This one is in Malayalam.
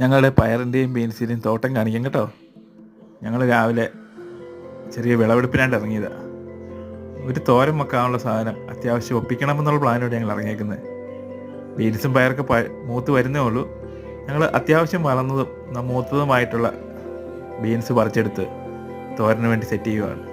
ഞങ്ങളുടെ പയറിന്റെയും ബീൻസിന്റെയും തോട്ടം കാണിക്കാം കേട്ടോ. ഞങ്ങൾ രാവിലെ ചെറിയ വിളവെടുപ്പിനായിട്ട് ഇറങ്ങിയതാണ് ഒരു തോരൻ വെക്കാനുള്ള സാധനം അത്യാവശ്യം ഒപ്പിക്കണമെന്നുള്ള പ്ലാനോടെ ഞങ്ങൾ ഇറങ്ങിയേക്കുന്നത്. ബീൻസും പയറൊക്കെ പ മൂത്ത് വരുന്നേ ഉള്ളൂ. ഞങ്ങൾ അത്യാവശ്യം വളർന്നതും മൂത്തതുമായിട്ടുള്ള ബീൻസ് പറിച്ചെടുത്ത് തോരന് വേണ്ടി സെറ്റ് ചെയ്യുകയാണ്